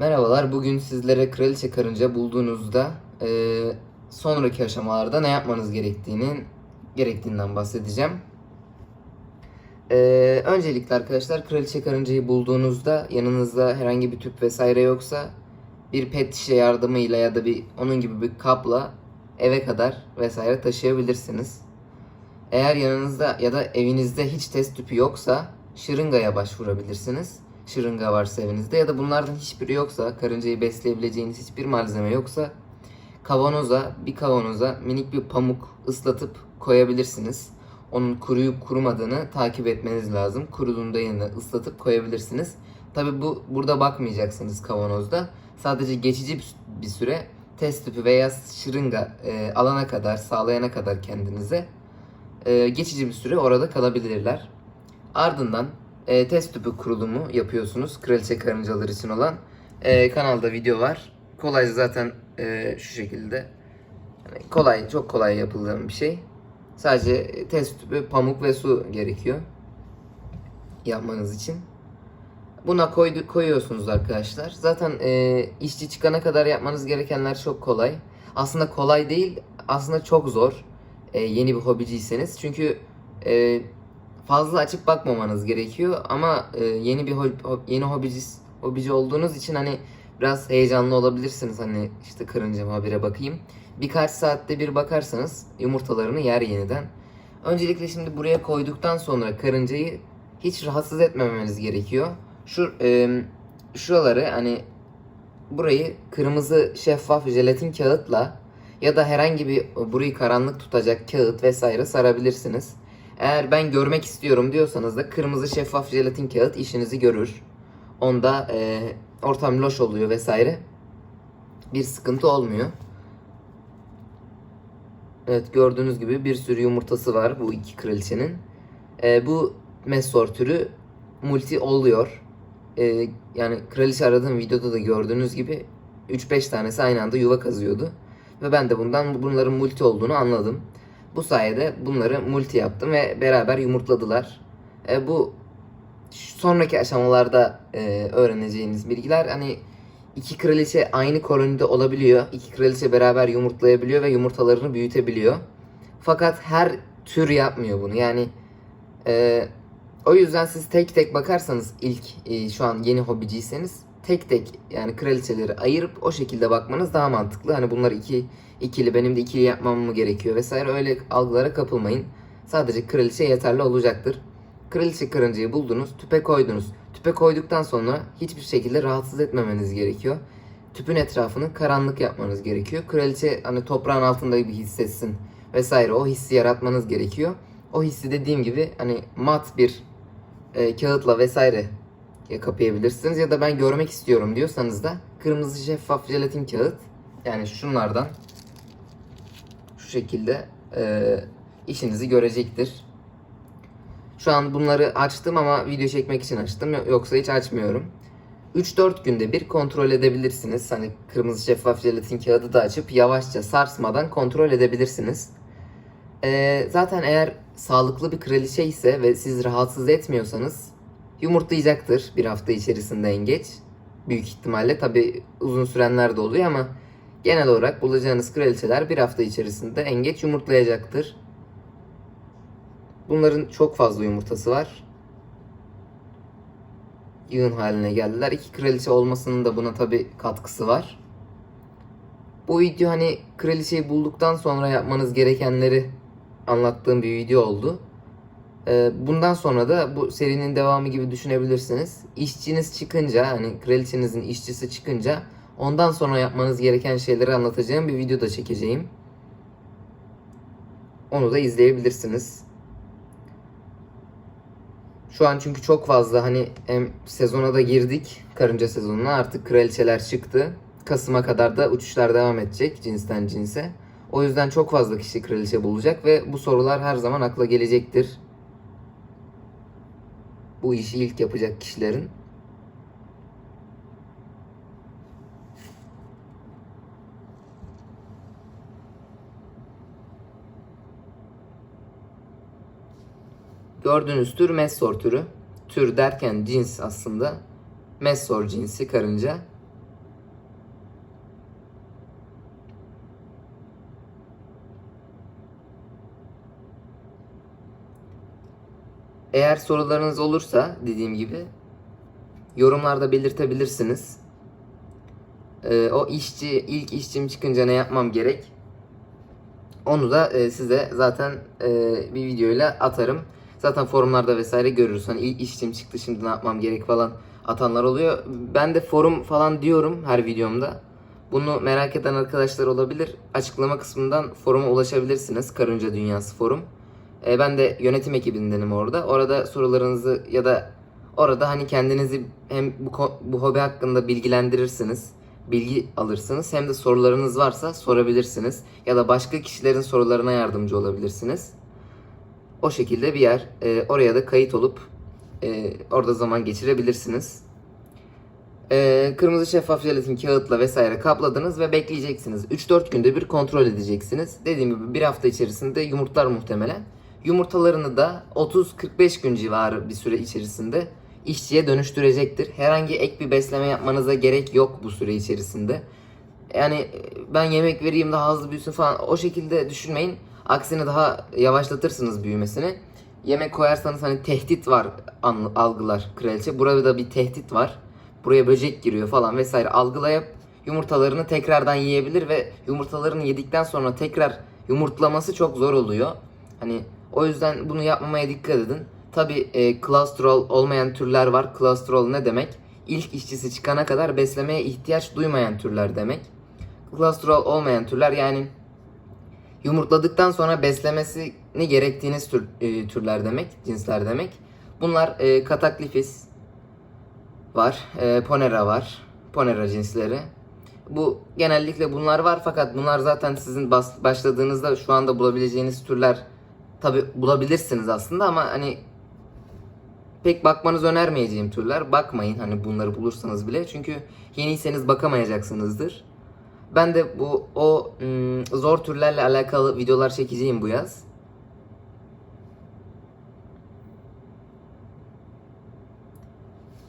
Merhabalar, bugün sizlere kraliçe karınca bulduğunuzda eee, sonraki aşamalarda ne yapmanız gerektiğinin gerektiğinden bahsedeceğim. Eee, öncelikle arkadaşlar kraliçe karıncayı bulduğunuzda yanınızda herhangi bir tüp vesaire yoksa bir pet şişe yardımıyla ya da bir onun gibi bir kapla eve kadar vesaire taşıyabilirsiniz. Eğer yanınızda ya da evinizde hiç test tüpü yoksa şırıngaya başvurabilirsiniz. Şırınga varsa evinizde ya da bunlardan hiçbiri yoksa, karıncayı besleyebileceğiniz hiçbir malzeme yoksa kavanoza, bir kavanoza minik bir pamuk ıslatıp koyabilirsiniz. Onun kuruyup kurumadığını takip etmeniz lazım. Kuruduğunda yine ıslatıp koyabilirsiniz. Tabi bu burada bakmayacaksınız kavanozda. Sadece geçici bir süre test tüpü veya şırınga e, alana kadar, sağlayana kadar kendinize e, geçici bir süre orada kalabilirler. Ardından e, test tüpü kurulumu yapıyorsunuz. Kraliçe karıncalar için olan. E, kanalda video var. Kolayca zaten e, şu şekilde. Yani kolay, çok kolay yapılan bir şey. Sadece test tüpü, pamuk ve su gerekiyor. Yapmanız için. Buna koydu, koyuyorsunuz arkadaşlar. Zaten e, işçi çıkana kadar yapmanız gerekenler çok kolay. Aslında kolay değil, aslında çok zor. E, yeni bir hobiciyseniz. Çünkü e, fazla açıp bakmamanız gerekiyor ama e, yeni bir hob- hob- yeni hobici hobici olduğunuz için hani biraz heyecanlı olabilirsiniz hani işte karınca habire bakayım. Birkaç saatte bir bakarsanız yumurtalarını yer yeniden. Öncelikle şimdi buraya koyduktan sonra karıncayı hiç rahatsız etmemeniz gerekiyor. Şu e, şuraları hani burayı kırmızı şeffaf jelatin kağıtla ya da herhangi bir burayı karanlık tutacak kağıt vesaire sarabilirsiniz. Eğer ben görmek istiyorum diyorsanız da kırmızı şeffaf jelatin kağıt işinizi görür. Onda e, ortam loş oluyor vesaire. Bir sıkıntı olmuyor. Evet gördüğünüz gibi bir sürü yumurtası var bu iki kraliçenin. E, bu Messor türü multi oluyor. E, yani kraliçe aradığım videoda da gördüğünüz gibi 3-5 tanesi aynı anda yuva kazıyordu. Ve ben de bundan bunların multi olduğunu anladım. Bu sayede bunları multi yaptım ve beraber yumurtladılar. E, bu sonraki aşamalarda e, öğreneceğiniz bilgiler hani iki kraliçe aynı kolonide olabiliyor. İki kraliçe beraber yumurtlayabiliyor ve yumurtalarını büyütebiliyor. Fakat her tür yapmıyor bunu. Yani e, o yüzden siz tek tek bakarsanız ilk e, şu an yeni hobiciyseniz tek tek yani kraliçeleri ayırıp o şekilde bakmanız daha mantıklı. Hani bunlar iki ikili benim de ikili yapmam mı gerekiyor vesaire öyle algılara kapılmayın. Sadece kraliçe yeterli olacaktır. Kraliçe karıncayı buldunuz, tüpe koydunuz. Tüpe koyduktan sonra hiçbir şekilde rahatsız etmemeniz gerekiyor. Tüpün etrafını karanlık yapmanız gerekiyor. Kraliçe hani toprağın altında bir hissetsin vesaire o hissi yaratmanız gerekiyor. O hissi dediğim gibi hani mat bir e, kağıtla vesaire kapayabilirsiniz ya da ben görmek istiyorum diyorsanız da kırmızı şeffaf jelatin kağıt yani şunlardan şu şekilde e, işinizi görecektir. Şu an bunları açtım ama video çekmek için açtım yoksa hiç açmıyorum. 3-4 günde bir kontrol edebilirsiniz. Hani kırmızı şeffaf jelatin kağıdı da açıp yavaşça sarsmadan kontrol edebilirsiniz. Ee, zaten eğer sağlıklı bir kraliçe ise ve siz rahatsız etmiyorsanız yumurtlayacaktır bir hafta içerisinde en geç. Büyük ihtimalle tabi uzun sürenler de oluyor ama genel olarak bulacağınız kraliçeler bir hafta içerisinde en geç yumurtlayacaktır. Bunların çok fazla yumurtası var. Yığın haline geldiler. İki kraliçe olmasının da buna tabi katkısı var. Bu video hani kraliçeyi bulduktan sonra yapmanız gerekenleri anlattığım bir video oldu. Ee, bundan sonra da bu serinin devamı gibi düşünebilirsiniz. İşçiniz çıkınca hani kraliçenizin işçisi çıkınca ondan sonra yapmanız gereken şeyleri anlatacağım bir video da çekeceğim. Onu da izleyebilirsiniz. Şu an çünkü çok fazla hani hem sezona da girdik. Karınca sezonuna artık kraliçeler çıktı. Kasım'a kadar da uçuşlar devam edecek cinsten cinse. O yüzden çok fazla kişi kraliçe bulacak ve bu sorular her zaman akla gelecektir. Bu işi ilk yapacak kişilerin. Gördüğünüz tür Messor türü. Tür derken cins aslında. Messor cinsi karınca. Eğer sorularınız olursa dediğim gibi yorumlarda belirtebilirsiniz. Ee, o işçi ilk işçim çıkınca ne yapmam gerek? Onu da e, size zaten e, bir videoyla atarım. Zaten forumlarda vesaire görürüz. Hani ilk işçim çıktı şimdi ne yapmam gerek falan atanlar oluyor. Ben de forum falan diyorum her videomda. Bunu merak eden arkadaşlar olabilir. Açıklama kısmından foruma ulaşabilirsiniz. Karınca Dünyası forum. E, ben de yönetim ekibindenim orada. Orada sorularınızı ya da orada hani kendinizi hem bu, bu hobi hakkında bilgilendirirsiniz. Bilgi alırsınız. Hem de sorularınız varsa sorabilirsiniz. Ya da başka kişilerin sorularına yardımcı olabilirsiniz. O şekilde bir yer. E, oraya da kayıt olup e, orada zaman geçirebilirsiniz. Ee, kırmızı şeffaf jelatin kağıtla vesaire kapladınız ve bekleyeceksiniz. 3-4 günde bir kontrol edeceksiniz. Dediğim gibi bir hafta içerisinde yumurtlar muhtemelen. Yumurtalarını da 30-45 gün civarı bir süre içerisinde işçiye dönüştürecektir. Herhangi ek bir besleme yapmanıza gerek yok bu süre içerisinde. Yani e, ben yemek vereyim daha hızlı büyüsün falan o şekilde düşünmeyin. Aksine daha yavaşlatırsınız büyümesini. Yemek koyarsanız hani tehdit var algılar kraliçe. Burada bir tehdit var. Buraya böcek giriyor falan vesaire algılayıp yumurtalarını tekrardan yiyebilir ve yumurtalarını yedikten sonra tekrar yumurtlaması çok zor oluyor. Hani o yüzden bunu yapmamaya dikkat edin. Tabi e, klostrol olmayan türler var. Klostrol ne demek? İlk işçisi çıkana kadar beslemeye ihtiyaç duymayan türler demek. Klostrol olmayan türler yani yumurtladıktan sonra beslemesini gerektiğiniz tür, e, türler demek, cinsler demek. Bunlar e, kataklifis var, e, ponera var, ponera cinsleri. Bu genellikle bunlar var fakat bunlar zaten sizin bas, başladığınızda şu anda bulabileceğiniz türler tabi bulabilirsiniz aslında ama hani pek bakmanızı önermeyeceğim türler. Bakmayın hani bunları bulursanız bile çünkü yeniyseniz bakamayacaksınızdır. Ben de bu o ım, zor türlerle alakalı videolar çekeceğim bu yaz.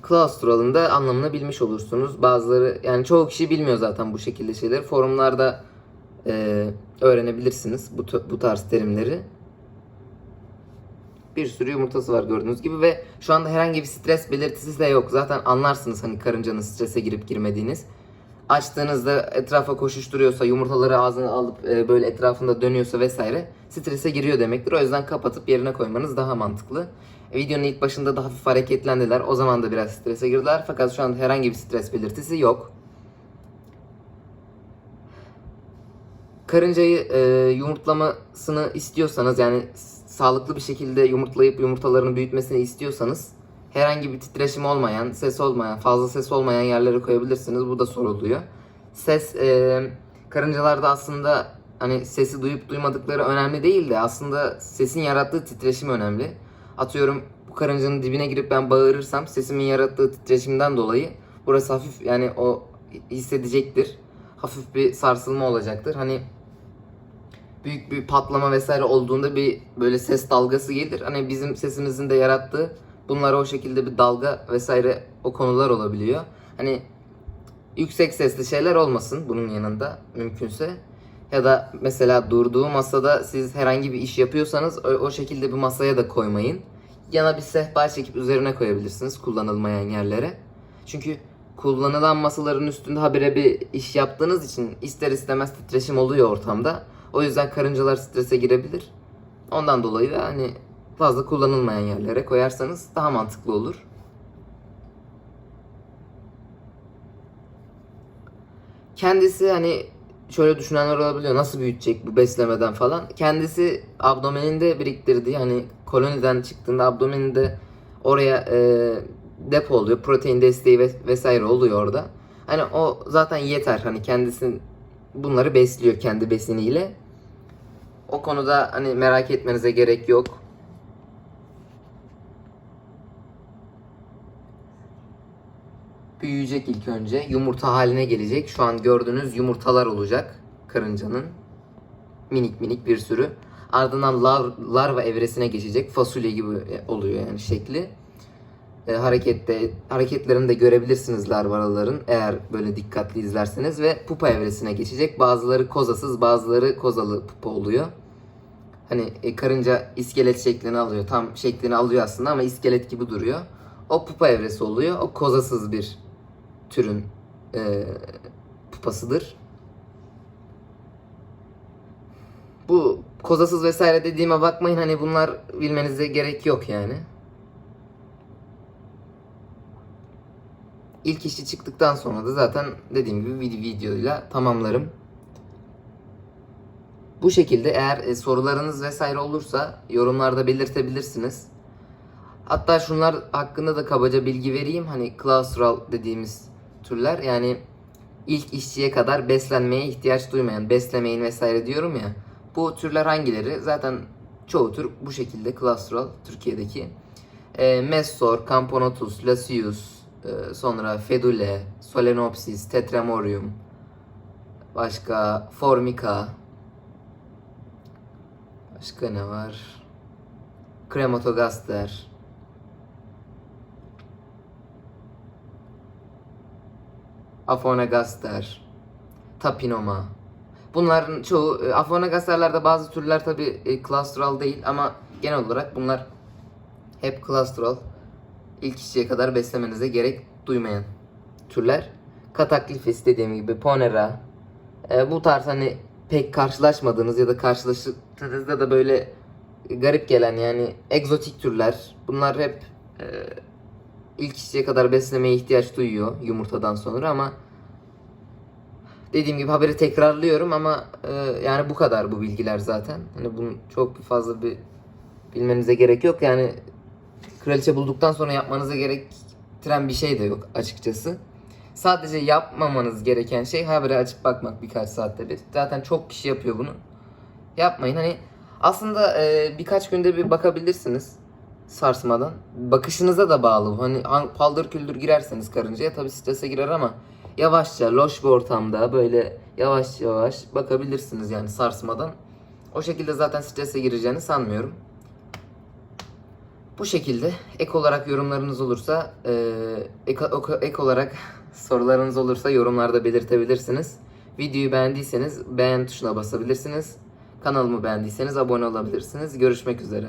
Claustral'ın da anlamını bilmiş olursunuz. Bazıları yani çoğu kişi bilmiyor zaten bu şekilde şeyleri. Forumlarda e, öğrenebilirsiniz bu, bu tarz terimleri. Bir sürü yumurtası var gördüğünüz gibi ve şu anda herhangi bir stres belirtisi de yok. Zaten anlarsınız hani karıncanın strese girip girmediğiniz. Açtığınızda etrafa koşuşturuyorsa, yumurtaları ağzına alıp e, böyle etrafında dönüyorsa vesaire strese giriyor demektir. O yüzden kapatıp yerine koymanız daha mantıklı. E, videonun ilk başında da hafif hareketlendiler. O zaman da biraz strese girdiler. Fakat şu anda herhangi bir stres belirtisi yok. Karıncayı e, yumurtlamasını istiyorsanız yani sağlıklı bir şekilde yumurtlayıp yumurtalarını büyütmesini istiyorsanız herhangi bir titreşim olmayan, ses olmayan, fazla ses olmayan yerlere koyabilirsiniz. Bu da soruluyor. Ses e, karıncalarda aslında hani sesi duyup duymadıkları önemli değil de aslında sesin yarattığı titreşim önemli. Atıyorum bu karıncanın dibine girip ben bağırırsam sesimin yarattığı titreşimden dolayı burası hafif yani o hissedecektir. Hafif bir sarsılma olacaktır. Hani büyük bir patlama vesaire olduğunda bir böyle ses dalgası gelir. Hani bizim sesimizin de yarattığı bunlara o şekilde bir dalga vesaire o konular olabiliyor. Hani yüksek sesli şeyler olmasın bunun yanında mümkünse. Ya da mesela durduğu masada siz herhangi bir iş yapıyorsanız o, o şekilde bir masaya da koymayın. Yana bir sehpa çekip üzerine koyabilirsiniz kullanılmayan yerlere. Çünkü kullanılan masaların üstünde habire bir iş yaptığınız için ister istemez titreşim oluyor ortamda. O yüzden karıncalar strese girebilir. Ondan dolayı da hani fazla kullanılmayan yerlere koyarsanız daha mantıklı olur. Kendisi hani şöyle düşünenler olabiliyor. Nasıl büyütecek bu beslemeden falan. Kendisi abdomeninde biriktirdiği hani koloniden çıktığında abdomeninde oraya e, depo oluyor. Protein desteği ve- vesaire oluyor orada. Hani o zaten yeter. Hani kendisi bunları besliyor kendi besiniyle. O konuda hani merak etmenize gerek yok. Büyüyecek ilk önce. Yumurta haline gelecek. Şu an gördüğünüz yumurtalar olacak karıncanın. Minik minik bir sürü. Ardından lar, larva evresine geçecek. Fasulye gibi oluyor yani şekli. E, harekette hareketlerini de görebilirsiniz larvaların eğer böyle dikkatli izlerseniz ve pupa evresine geçecek. Bazıları kozasız, bazıları kozalı pupa oluyor. Hani e, karınca iskelet şeklini alıyor. Tam şeklini alıyor aslında ama iskelet gibi duruyor. O pupa evresi oluyor. O kozasız bir türün e, pupasıdır. Bu kozasız vesaire dediğime bakmayın hani bunlar bilmenize gerek yok yani. İlk işi çıktıktan sonra da zaten dediğim gibi vid- videoyla tamamlarım. Bu şekilde eğer e, sorularınız vesaire olursa yorumlarda belirtebilirsiniz. Hatta şunlar hakkında da kabaca bilgi vereyim. Hani claustral dediğimiz türler yani ilk işçiye kadar beslenmeye ihtiyaç duymayan, beslemeyin vesaire diyorum ya. Bu türler hangileri? Zaten çoğu tür bu şekilde claustral Türkiye'deki. E, Messor, Camponotus, Lasius, sonra Fedule, Solenopsis, Tetramorium, başka Formica, başka ne var? Krematogaster, Afonagaster, Tapinoma. Bunların çoğu e, Afonagasterlerde bazı türler tabi e, claustral değil ama genel olarak bunlar hep claustral. İlk işçiye kadar beslemenize gerek duymayan türler. Kataklifis dediğim gibi Ponera. E, bu tarz hani pek karşılaşmadığınız ya da karşılaştığınızda da böyle garip gelen yani egzotik türler. Bunlar hep e, ilk işçiye kadar beslemeye ihtiyaç duyuyor yumurtadan sonra ama dediğim gibi haberi tekrarlıyorum ama e, yani bu kadar bu bilgiler zaten. Hani bunun çok fazla bir bilmenize gerek yok. Yani kraliçe bulduktan sonra yapmanıza gerektiren bir şey de yok açıkçası. Sadece yapmamanız gereken şey haberi açıp bakmak birkaç saatte bir. Zaten çok kişi yapıyor bunu. Yapmayın hani aslında e, birkaç günde bir bakabilirsiniz sarsmadan. Bakışınıza da bağlı. Hani paldır küldür girerseniz karıncaya tabii strese girer ama yavaşça loş bir ortamda böyle yavaş yavaş bakabilirsiniz yani sarsmadan. O şekilde zaten strese gireceğini sanmıyorum. Bu şekilde ek olarak yorumlarınız olursa e, ek, ek- olarak sorularınız olursa yorumlarda belirtebilirsiniz. Videoyu beğendiyseniz beğen tuşuna basabilirsiniz. Kanalımı beğendiyseniz abone olabilirsiniz. Görüşmek üzere.